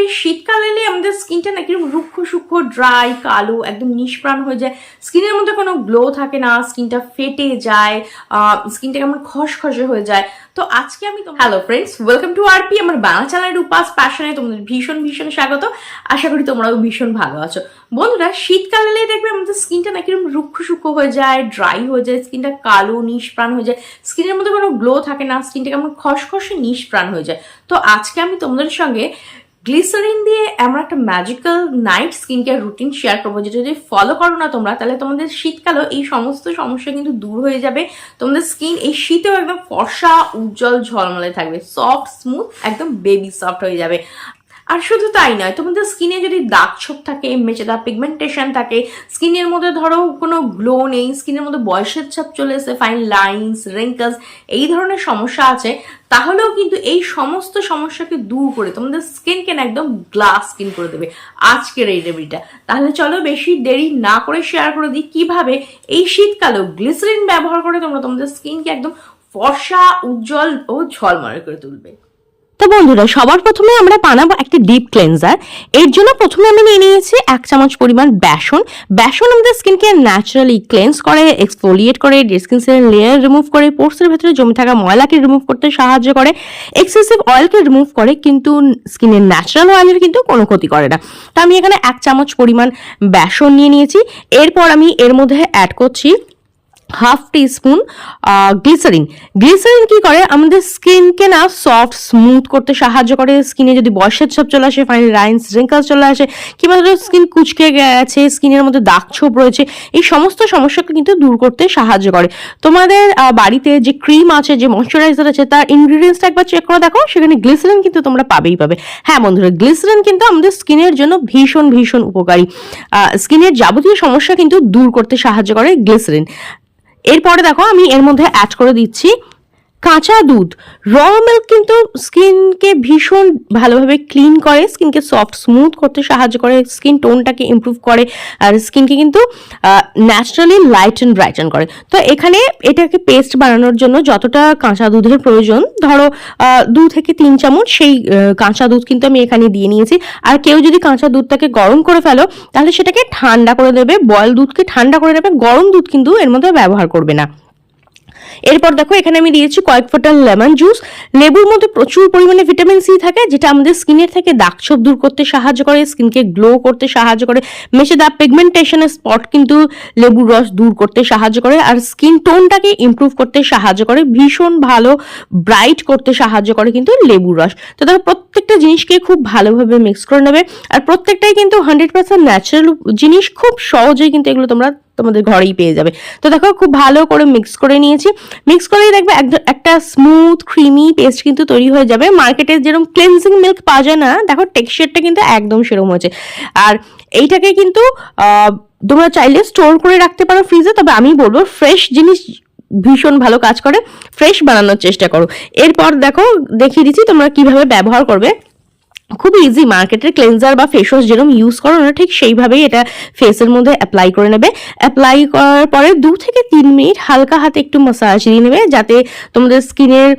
দেখবে শীতকাল এলে আমাদের স্কিনটা না রুক্ষ, সূক্ষ্ম ড্রাই কালো, একদম নিষ্প্রাণ হয়ে যায়। স্কিনের মধ্যে কোনো গ্লো থাকে না, স্কিনটা ফেটে যায় স্কিনটা কেমন খসখসে হয়ে যায়। তো আজকে আমি তো hello friends welcome to RP আমার বাংলা চ্যানেলের উপাস প্যাশনে তোমাদের ভীষণ ভীষণ স্বাগত। আশা করি তোমরাও ভীষণ ভালো আছো। বন্ধুরা শীতকাল এলে দেখবে আমাদের স্কিনটা না রুক্ষ, সূক্ষ্ম হয়ে যায় ড্রাই হয়ে যায়, স্কিনটা কালো, নিষ্প্রাণ হয়ে যায়। স্কিনের মধ্যে কোনো গ্লো থাকে না, স্কিনটা কেমন খসখসে, নিষ্প্রাণ হয়ে যায়। তো আজকে আমি তোমাদের সঙ্গে গ্লিসারিন দিয়ে এমন একটা magical night skin care routine share করব, যেটা যদি ফলো করো না তোমরা, তাহলে তোমাদের শীতকালেও এই সমস্ত সমস্যা কিন্তু দূর হয়ে যাবে। তোমাদের স্কিন এই শীতেও একদম ফর্সা, উজ্জ্বল ঝলমলে থাকবে সফট স্মুথ একদম বেবি সফট হয়ে যাবে। আর শুধু তাই নয়, তোমাদের স্কিনে যদি দাগ ছোপ থাকে, মেচেদা পিগমেন্টেশন থাকে স্কিনের মধ্যে ধরো কোনো গ্লো নেই স্কিনের মধ্যে বয়সের ছাপ চলে এসে ফাইন লাইন্স রিঙ্কলস এই ধরনের সমস্যা আছে, তাহলেও কিন্তু এই সমস্ত সমস্যাকে দূর করে তোমাদের স্কিনকে না একদম গ্লাস স্কিন করে দেবে আজকের এই রেমেডিটা তাহলে চলো বেশি দেরি না করে শেয়ার করে দিই কীভাবে এই শীতকালেও গ্লিসারিন ব্যবহার করে তোমরা তোমাদের স্কিনকে একদম ফর্সা, উজ্জ্বল ও ঝলমলে করে তুলবে। তো বন্ধুরা, সবার প্রথমে আমরা বানাবো একটা ডিপ ক্লেন্সার এর জন্য প্রথমে আমি নিয়ে নিয়েছি এক চামচ পরিমাণ বেসন। বেসন আমাদের স্কিনকে ন্যাচারালি ক্লেন্স করে এক্সফোলিয়েট করে স্কিন লেয়ার রিমুভ করে পোর্সের ভেতরে জমে থাকা ময়লাকে রিমুভ করতে সাহায্য করে। এক্সেসিভ অয়েলকে রিমুভ করে কিন্তু স্কিনের ন্যাচারাল অয়েলের কিন্তু কোনো ক্ষতি করে না। তো আমি এখানে এক চামচ পরিমাণ বেসন নিয়ে নিয়েছি। এরপর আমি এর মধ্যে অ্যাড করছি হাফ টিস্পুন গ্লিসারিন। গ্লিসারিন কি করে? আমাদের স্কিনকে না সফট, স্মুথ করতে সাহায্য করে। স্কিনে যদি বয়সের ছাপ চলে আসে ফাইন লাইন্স, রিঙ্কলস চলে আসে, কিংবা ধরো স্কিন কুচকে গেছে, স্কিনের মধ্যে দাগ ছোপ রয়েছে, এই সমস্ত সমস্যাকে কিন্তু দূর করতে সাহায্য করে। তোমাদের বাড়িতে যে ক্রিম আছে, যে ময়শ্চারাইজার আছে, তার ইনগ্রিডিয়েন্টসটা একবার চেক করে দেখো, সেখানে গ্লিসারিন কিন্তু তোমরা পাবেই পাবে। হ্যাঁ বন্ধুরা, গ্লিসারিন কিন্তু আমাদের স্কিনের জন্য ভীষণ ভীষণ উপকারী। স্কিনের যাবতীয় সমস্যা কিন্তু দূর করতে সাহায্য করে গ্লিসারিন। এরপরে দেখো আমি এর মধ্যে অ্যাড করে দিচ্ছি কাঁচা দুধ র মিল্ক কিন্তু স্কিনকে ভীষণ ভালোভাবে ক্লিন করে স্কিনকে সফট স্মুথ করতে সাহায্য করে স্কিন টোনটাকে ইমপ্রুভ করে, আর স্কিনকে কিন্তু ন্যাচারালি লাইট অ্যান্ড ব্রাইটেন করে। তো এখানে এটাকে পেস্ট বানানোর জন্য যতটা কাঁচা দুধের প্রয়োজন, ধরো দু থেকে তিন চামচ সেই কাঁচা দুধ কিন্তু আমি এখানে দিয়ে নিয়েছি। আর কেউ যদি কাঁচা দুধটাকে গরম করে ফেলো, তাহলে সেটাকে ঠান্ডা করে দেবে বয়েল দুধকে ঠান্ডা করে দেবে, গরম দুধ কিন্তু এর মধ্যে ব্যবহার করবে না। এরপর দেখো, এখানে আমি দিয়েছি কয়েক ফোঁটা লেমন জুস। লেবুর মধ্যে প্রচুর পরিমাণে ভিটামিন সি থাকে, যেটা আমাদের স্কিনের থেকে দাগছোপ দূর করতে সাহায্য করে, স্কিনকে গ্লো করতে সাহায্য করে। মেশে দা পিগমেন্টেশনের স্পট কিন্তু লেবুর রস দূর করতে সাহায্য করে, আর স্কিন টোনটাকে ইমপ্রুভ করতে সাহায্য করে, ভীষণ ভালো ব্রাইট করতে সাহায্য করে কিন্তু লেবুর রস। তো দেখো, প্রত্যেকটা জিনিসকে খুব ভালোভাবে মিক্স করে নেবে, আর প্রত্যেকটাই কিন্তু হান্ড্রেড পার্সেন্ট ন্যাচারাল জিনিস, খুব সহজেই কিন্তু এগুলো তোমরা তোমাদের ঘরেই পেয়ে যাবে। তো দেখো, খুব ভালো করে মিক্স করে নিয়েছি। মিক্স করেই দেখবে একটা স্মুথ ক্রিমি পেস্ট কিন্তু তৈরি হয়ে যাবে। মার্কেটে যেরকম ক্লেন্সিং মিল্ক পাওয়া যায় না, দেখো টেক্সচারটা কিন্তু একদম সেরকম হয়েছে। আর এইটাকে কিন্তু তোমরা চাইলে স্টোর করে রাখতে পারো ফ্রিজে তবে আমি বলব ফ্রেশ জিনিস ভীষণ ভালো কাজ করে। ফ্রেশ বানানোর চেষ্টা করো। এরপর দেখো, দেখিয়ে দিচ্ছি তোমরা কীভাবে ব্যবহার করবে। খুব ইজি মার্কেটের ক্লেন্সার বা ফেস ওয়াশ যেরকম ইউজ করো না ঠিক সেইভাবেই এটা ফেসের মধ্যে অ্যাপ্লাই করে নেবে। অ্যাপ্লাই করার পরে দু থেকে তিন মিনিট হালকা হাতে একটু মাসাজ দিয়ে নেবে, যাতে তোমাদের স্কিনের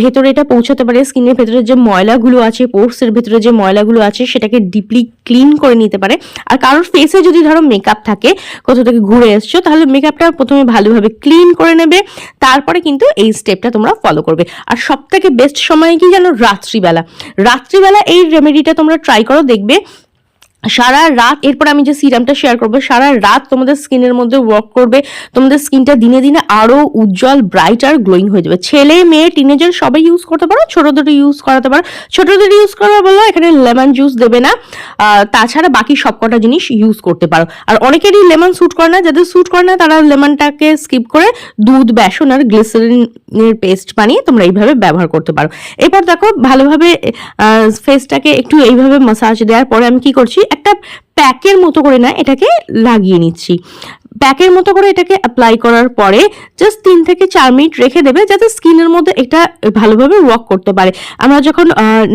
ভেতরে এটা পৌঁছাতে পারে। স্কিনের ভেতরে যে ময়লাগুলো আছে পোর্সের ভেতরে যে ময়লাগুলো আছে, সেটাকে ডিপলি ক্লিন করে নিতে পারে। আর কারোর ফেসে যদি ধরো মেকআপ থাকে, কোথাও থেকে ঘুরে এসছো, তাহলে মেকআপটা প্রথমে ভালোভাবে ক্লিন করে নেবে, তারপরে কিন্তু এই স্টেপটা তোমরা ফলো করবে। আর সব থেকে বেস্ট সময় কি জানো? রাত্রিবেলা। রাত্রিবেলা এই রেমেডিটা তোমরা ট্রাই করো, দেখবে সারা রাত, এরপর আমি যে সিরামটা শেয়ার করব, সারা রাত তোমাদের স্কিনের মধ্যে ওয়ার্ক করবে, তোমাদের স্কিনটা দিনে দিনে আরও উজ্জ্বল ব্রাইট আর গ্লোয়িং হয়ে যাবে। ছেলে, মেয়ে টিনেজার সবাই ইউজ করতে পারো ছোটদের ইউজ করাতে পারো। ছোটদের ইউজ করবে বলো, এখানে লেমন জুস দেবে না। তাছাড়া বাকি সবকটা জিনিস ইউজ করতে পারো। আর অনেকেরই লেমন স্যুট করে না, যাদের স্যুট করে না, তারা লেমনটাকে স্কিপ করে দুধ, বেসন আর গ্লিসারিনের পেস্ট বানিয়ে তোমরা এইভাবে ব্যবহার করতে পারো। এরপর দেখো, ভালোভাবে ফেসটাকে একটু এইভাবে মাসাজ দেওয়ার পরে আমি কি করছি, একটা প্যাকের মতো করে না, এটাকে লাগিয়ে নিচ্ছি। প্যাকের মতো করে এটাকে অ্যাপ্লাই করার পরে জাস্ট তিন থেকে চার মিনিট রেখে দেবে যাতে স্কিনের মধ্যে এটা ভালোভাবে ওয়ার্ক করতে পারে। আমরা যখন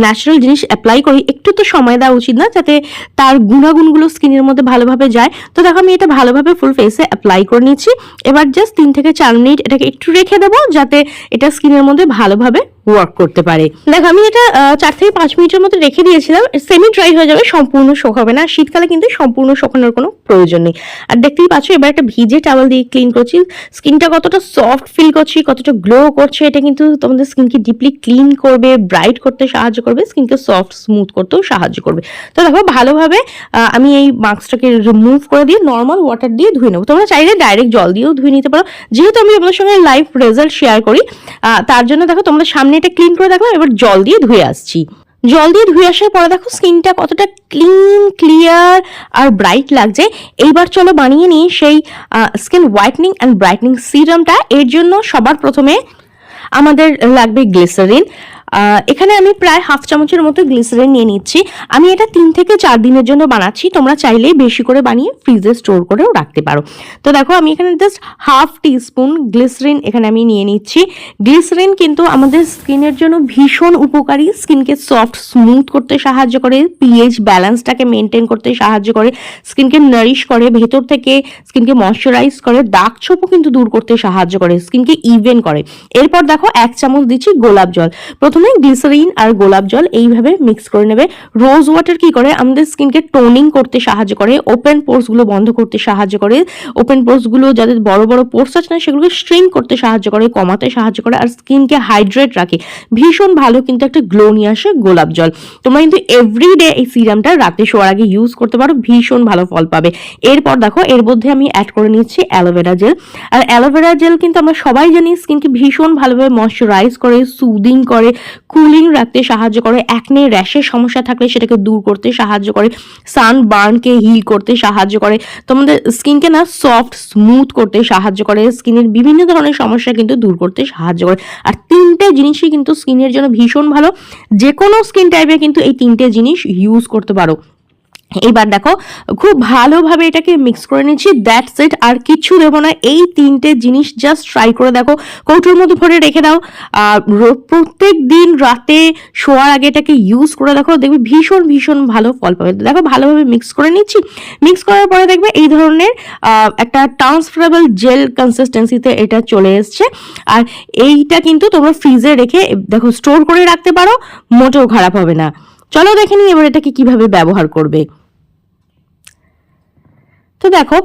ন্যাচারাল জিনিস অ্যাপ্লাই করি, একটু তো সময় দেওয়া উচিত না যাতে তার গুণাগুণগুলো স্কিনের মধ্যে ভালোভাবে যায়। তো দেখো আমি এটা ভালোভাবে ফুল ফেসে অ্যাপ্লাই করে নিচ্ছি। এবার জাস্ট তিন থেকে চার মিনিট এটাকে একটু রেখে দেবো যাতে এটা স্কিনের মধ্যে ভালোভাবে ওয়ার্ক করতে পারে। দেখো, আমি এটা চার থেকে পাঁচ মিনিটের মতো রেখে দিয়েছিলাম সেমি ড্রাই হয়ে যাবে, সম্পূর্ণ শোকাবে না। শীতকালে কিন্তু সম্পূর্ণ শোকানোর কোনো প্রয়োজন নেই। আর দেখতেই পাচ্ছ, এবার একটা ভিজে টাওয়াল দিয়ে ক্লিন করছি। স্কিনটা কতটা সফট ফিল করছি, কতটা গ্লো করছে, এটা কিন্তু তোমাদের স্কিনকে ডিপলি ক্লিন করবে ব্রাইট করতে সাহায্য করবে স্কিনকে সফট স্মুথ করতেও সাহায্য করবে। তো দেখো, ভালোভাবে আমি এই মাস্কটাকে রিমুভ করে দিয়ে নর্মাল ওয়াটার দিয়ে ধুয়ে নেব। তোমরা চাইলে ডাইরেক্ট জল দিয়েও ধুয়ে নিতে পারো। যেহেতু আমি তোমাদের সঙ্গে লাইভ রেজাল্ট শেয়ার করি তার জন্য দেখো, তোমরা সামনে এটা ক্লিন করে দেখো এবার জল দিয়ে ধুয়ে আসছি। জল দিয়ে ধুয়ে আসার পরে দেখো স্কিনটা কতটা ক্লিন ক্লিয়ার আর ব্রাইট লাগছে। এইবার চলো বানিয়ে নিই সেই স্কিন হোয়াইটনিং অ্যান্ড ব্রাইটনিং সিরামটা এর জন্য সবার প্রথমে আমাদের লাগবে গ্লিসারিন এখানে আমি প্রায় হাফ চামচের মতো গ্লিসারিন নিয়ে নিচ্ছি। আমি এটা তিন থেকে চার দিনের জন্য বানাচ্ছি। তোমরা চাইলেই বেশি করে বানিয়ে ফ্রিজে স্টোর করেও রাখতে পারো। তো দেখো, আমি এখানে জাস্ট হাফ টিস্পুন গ্লিসারিন এখানে আমি নিয়ে নিচ্ছি। গ্লিসারিন কিন্তু আমাদের স্কিনের জন্য ভীষণ উপকারী। স্কিনকে সফট স্মুথ করতে সাহায্য করে পিএইচ ব্যালেন্সটাকে মেনটেন করতে সাহায্য করে, স্কিনকে নারিশ করে, ভেতর থেকে স্কিনকে ময়শ্চারাইজ করে দাগ ছোপও কিন্তু দূর করতে সাহায্য করে, স্কিনকে ইভেন করে। এরপর দেখো, এক চামচ দিচ্ছি গোলাপ জল। প্রথমে গ্লিসারিন আর গোলাপ জল এইভাবে মিক্স করে নেবে। রোজ ওয়াটার কি করে? আমাদের স্কিনকে টোনিং করতে সাহায্য করে ওপেন পোর্সগুলো বন্ধ করতে সাহায্য করে। ওপেন পোর্সগুলো যাদের বড় বড় পোর্স আছে না, সেগুলোকে স্ট্রিং করতে সাহায্য করে, কমাতে সাহায্য করে আর স্কিনকে হাইড্রেট রাখে। ভীষণ ভালো কিন্তু একটা গ্লো নিয়ে আসে গোলাপ জল। তোমরা কিন্তু এভরিডে এই সিরামটা রাতে শোয়ার আগে ইউজ করতে পারো, ভীষণ ভালো ফল পাবে। এরপর দেখো, এর মধ্যে আমি অ্যাড করে নিচ্ছি অ্যালোভেরা জেল আর অ্যালোভেরা জেল কিন্তু আমরা সবাই জানি স্কিনকে ভীষণ ভালোভাবে ময়শ্চারাইজ করে সুদিং করে কুলিং রাখতে সাহায্য করে। একনে র্যাশের সমস্যা থাকলে সেটাকে দূর করতে সাহায্য করে। সান বার্নকে হিল করতে সাহায্য করে। তোমাদের স্কিনকে না সফট স্মুথ করতে সাহায্য করে। স্কিনের বিভিন্ন ধরনের সমস্যা কিন্তু দূর করতে সাহায্য করে। আর তিনটে জিনিসই কিন্তু স্কিনের জন্য ভীষণ ভালো। যে কোনো স্কিন টাইপে কিন্তু এই তিনটে জিনিস ইউজ করতে পারো। এইবার দেখো, খুব ভালোভাবে এটাকে মিক্স করে নিচ্ছি দ্যাটস ইট আর কিছু দেবো না, এই তিনটে জিনিস জাস্ট ট্রাই করে দেখো, কৌটোর মধ্যে ভরে রেখে দাও। প্রত্যেক দিন রাতে শোয়ার আগে এটাকে ইউজ করে দেখো, দেখবে ভীষণ ভীষণ ভালো ফল পাবে। দেখো, ভালোভাবে মিক্স করে নিচ্ছি। মিক্স করার পরে দেখবে এই ধরনের একটা ট্রান্সফারেবল জেল কনসিস্টেন্সিতে এটা চলে এসছে। আর এইটা কিন্তু তোমরা ফ্রিজে রেখে, দেখো স্টোর করে রাখতে পারো, মোটেও খারাপ হবে না। চলো দেখে নিই এবার এটাকে কীভাবে ব্যবহার করবে। তো দেখো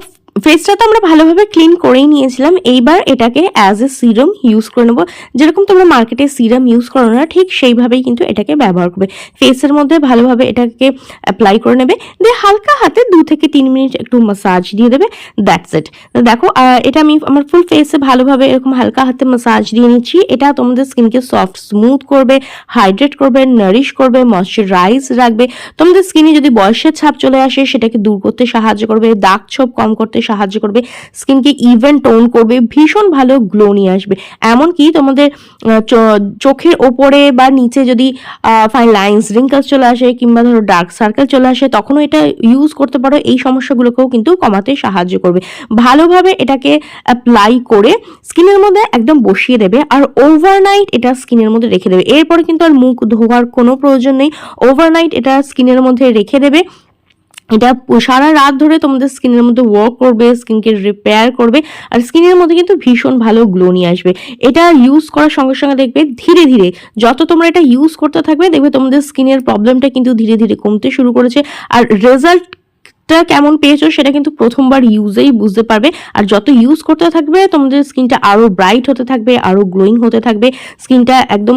ফেসটা তো আমরা ভালোভাবে ক্লিন করেই নিয়েছিলাম। এইবার এটাকে অ্যাজ এ সিরাম ইউজ করে নেব। যেরকম তোমরা মার্কেটে সিরাম ইউজ করো না, ঠিক সেইভাবেই কিন্তু এটাকে ব্যবহার করবে। ফেসের মধ্যে ভালোভাবে এটাকে অ্যাপ্লাই করে নেবে। দিয়ে হালকা হাতে দু থেকে তিন মিনিট একটু মাসাজ দিয়ে দেবে। দ্যাটস ইট দেখো এটা আমি আমার ফুল ফেসে ভালোভাবে এরকম হালকা হাতে মাসাজ দিয়ে নিচ্ছি। এটা তোমাদের স্কিনকে সফট স্মুথ করবে হাইড্রেট করবে নারিশ করবে ময়শ্চারাইজ রাখবে। তোমাদের স্কিনে যদি বয়সের ছাপ চলে আসে, সেটাকে দূর করতে সাহায্য করবে, দাগ ছোপ কম করতে সাহায্য করবে, স্কিনকে ইভেন টোন করবে, ভীষণ ভালো গ্লো নিয়ে আসবে। এমনকি তোমাদের চোখের ওপরে বা নিচে যদি ফাইন লাইন্স রিঙ্কলস চলে আসে কিংবা ধরো ডার্ক সার্কেল চলে আসে, তখনও এটা ইউজ করতে পারো। এই সমস্যাগুলোকেও কিন্তু কমাতে সাহায্য করবে। ভালোভাবে এটাকে অ্যাপ্লাই করে স্কিনের মধ্যে একদম বসিয়ে দেবে আর ওভারনাইট এটা স্কিনের মধ্যে রেখে দেবে। এরপরে কিন্তু আর মুখ ধোয়ার কোনো প্রয়োজন নেই। ওভারনাইট এটা স্কিনের মধ্যে রেখে দেবে। এটা সারা রাত ধরে তোমাদের স্কিনের মধ্যে ওয়ার্ক করবে, স্কিনকে রিপেয়ার করবে, আর স্কিনের মধ্যে কিন্তু ভীষণ ভালো গ্লো নিয়ে আসবে। এটা ইউজ করার সঙ্গে সঙ্গে দেখবে ধীরে ধীরে যত তোমরা এটা ইউজ করতে থাকবে, দেখবে তোমাদের স্কিনের প্রবলেমটা কিন্তু ধীরে ধীরে কমতে শুরু করেছে। আর রেজাল্ট কেমন পেয়েছ সেটা কিন্তু প্রথমবার ইউজেই বুঝতে পারবে। আর যত ইউজ করতে থাকবে, তোমাদের স্কিনটা আরও ব্রাইট হতে থাকবে আরও গ্লোয়িং হতে থাকবে। স্কিনটা একদম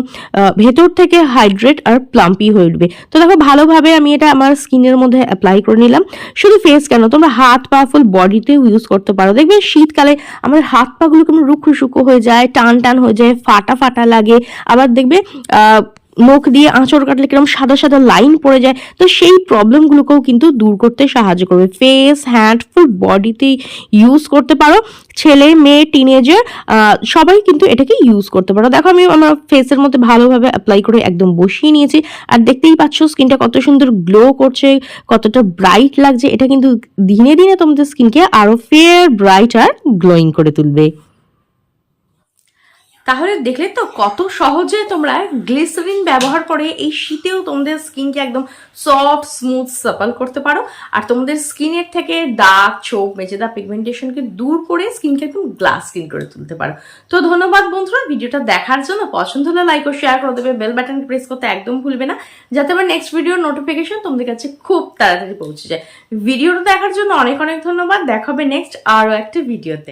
ভেতর থেকে হাইড্রেট আর প্লাম্পি হয়ে উঠবে। তো দেখো, ভালোভাবে আমি এটা আমার স্কিনের মধ্যে অ্যাপ্লাই করে নিলাম। শুধু ফেস কেন, তোমরা হাত পা ফুল বডিতেও ইউজ করতে পারো। দেখবে শীতকালে আমার হাত পাগুলো কেমন রুক্ষ শুকো হয়ে যায় টান টান হয়ে যায় ফাটা ফাটা লাগে। আবার দেখবে মুখ দিয়ে আঁচড় কাটলে কীরকম সাদা সাদা লাইন পড়ে যায়, তো সেই প্রবলেমগুলোকেও কিন্তু দূর করতে সাহায্য করবে। ফেস হ্যান্ড ফুল বডিতে ইউজ করতে পারো। ছেলে, মেয়ে টিনেজার সবাই কিন্তু এটাকে ইউজ করতে পারো। দেখো আমি আমার ফেসের মধ্যে ভালোভাবে অ্যাপ্লাই করে একদম বসিয়ে নিয়েছি। আর দেখতেই পাচ্ছ স্কিনটা কত সুন্দর গ্লো করছে, কতটা ব্রাইট লাগছে। এটা কিন্তু দিনে দিনে তোমাদের স্কিনকে আরও ফেয়ার ব্রাইট আর গ্লোয়িং করে তুলবে। তাহলে দেখলে তো কত সহজে তোমরা গ্লিসারিন ব্যবহার করে এই শীতেও তোমাদের স্কিনকে একদম সফট, স্মুথ সাপাল করতে পারো। আর তোমাদের স্কিনের থেকে দাগ, ছোপ, মেজেদা পিগমেন্টেশনকে দূর করে স্কিনকে একদম গ্লাস স্কিন করে তুলতে পারো। তো ধন্যবাদ বন্ধুরা, ভিডিওটা দেখার জন্য পছন্দ হলে লাইক ও শেয়ার করে দেবে। বেল বাটন প্রেস করতে একদম ভুলবে না, যাতে আমার নেক্সট ভিডিওর নোটিফিকেশন তোমাদের কাছে খুব তাড়াতাড়ি পৌঁছে যায়। ভিডিওটা দেখার জন্য অনেক অনেক ধন্যবাদ দেখাবে নেক্সট আরও একটা ভিডিওতে